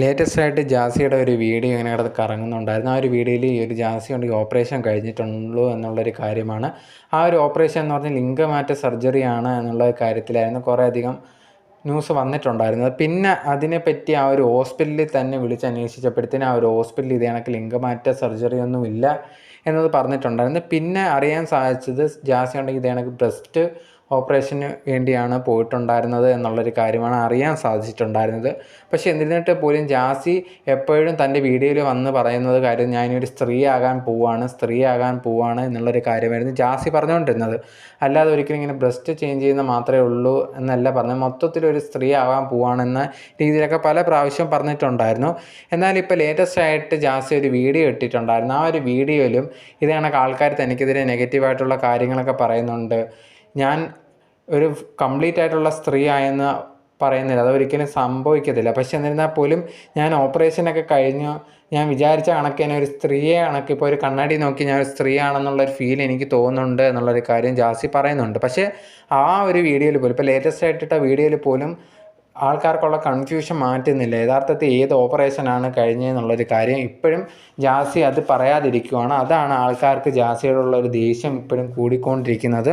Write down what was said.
Latest ആയിട്ട് ജാസിയുടെ ഒരു video ഇങ്ങനെ കിടന്ന് കറങ്ങുന്നുണ്ടായിരുന്നു. ആ ഒരു വീഡിയോയിൽ ഈ ഒരു ജാസി ഈ ഓപ്പറേഷൻ കഴിഞ്ഞിട്ടുള്ളൂ എന്നുള്ളൊരു കാര്യമാണ്. ആ ഒരു ഓപ്പറേഷൻ എന്ന് പറഞ്ഞാൽ ലിംഗമാറ്റ സർജറിയാണ് എന്നുള്ള കാര്യത്തിലായിരുന്നു കുറേയധികം ന്യൂസ് വന്നിട്ടുണ്ടായിരുന്നത്. പിന്നെ അതിനെപ്പറ്റി ആ ഒരു ഹോസ്പിറ്റലിൽ തന്നെ വിളിച്ച് അന്വേഷിച്ചപ്പോഴത്തേനും ആ ഒരു ഹോസ്പിറ്റലിൽ ഇത് കണക്ക് ലിംഗമാറ്റ സർജറി ഒന്നും ഇല്ല എന്നത് പറഞ്ഞിട്ടുണ്ടായിരുന്നു. പിന്നെ അറിയാൻ സാധിച്ചത് ജാസി ഉണ്ടെങ്കിൽ ഇത് കണക്ക് ബ്രസ്റ്റ് ഓപ്പറേഷന് വേണ്ടിയാണ് പോയിട്ടുണ്ടായിരുന്നത് എന്നുള്ളൊരു കാര്യമാണ് അറിയാൻ സാധിച്ചിട്ടുണ്ടായിരുന്നത്. പക്ഷേ എന്നിരുന്നിട്ട് പോലും ജാസി എപ്പോഴും തന്റെ വീഡിയോയിൽ വന്ന് പറയുന്നത് കാര്യം ഞാനൊരു സ്ത്രീയാകാൻ പോവാണ് സ്ത്രീയാകാൻ പോവാണ് എന്നുള്ളൊരു കാര്യമായിരുന്നു ജാസി പറഞ്ഞുകൊണ്ടിരുന്നത്. അല്ലാതെ ഒരിക്കലും ഇങ്ങനെ ബ്രസ്റ്റ് ചേഞ്ച് ചെയ്യുന്ന മാത്രമേ ഉള്ളൂ എന്നല്ല പറഞ്ഞത്. മൊത്തത്തിലൊരു സ്ത്രീ ആകാൻ പോവാണെന്ന രീതിയിലൊക്കെ പല പ്രാവശ്യം പറഞ്ഞിട്ടുണ്ടായിരുന്നു. എന്നാൽ ഇപ്പോൾ ലേറ്റസ്റ്റ് ആയിട്ട് ജാസി ഒരു വീഡിയോ ഇട്ടിട്ടുണ്ടായിരുന്നു. ആ ഒരു വീഡിയോയിലും ഇത് കണക്ക് ആൾക്കാർ തനിക്കെതിരെ നെഗറ്റീവായിട്ടുള്ള കാര്യങ്ങളൊക്കെ പറയുന്നുണ്ട്. ഞാൻ ഒരു കംപ്ലീറ്റ് ആയിട്ടുള്ള സ്ത്രീ ആയെന്ന് പറയുന്നില്ല. അതൊരിക്കലും സംഭവിക്കത്തില്ല. പക്ഷെ എന്നിരുന്നാൽ പോലും ഞാൻ ഓപ്പറേഷനൊക്കെ കഴിഞ്ഞു. ഞാൻ വിചാരിച്ച കണക്ക് തന്നെ ഒരു സ്ത്രീയെ കണക്ക്. ഇപ്പോൾ ഒരു കണ്ണാടി നോക്കി ഞാൻ ഒരു സ്ത്രീ ആണെന്നുള്ളൊരു ഫീൽ എനിക്ക് തോന്നുന്നുണ്ട് എന്നുള്ളൊരു കാര്യം ജാസി പറയുന്നുണ്ട്. പക്ഷേ ആ ഒരു വീഡിയോയിൽ പോലും ഇപ്പോൾ ലേറ്റസ്റ്റ് ആയിട്ടിട്ട വീഡിയോയിൽ പോലും ആൾക്കാർക്കുള്ള കൺഫ്യൂഷൻ മാറ്റുന്നില്ല. യഥാർത്ഥത്തിൽ ഏത് ഓപ്പറേഷനാണ് കഴിഞ്ഞതെന്നുള്ളൊരു കാര്യം ഇപ്പോഴും ജാസി അത് പറയാതിരിക്കുവാണ്. അതാണ് ആൾക്കാർക്ക് ജാസിയോടുള്ള ഒരു ദേഷ്യം ഇപ്പോഴും കൂടിക്കൊണ്ടിരിക്കുന്നത്.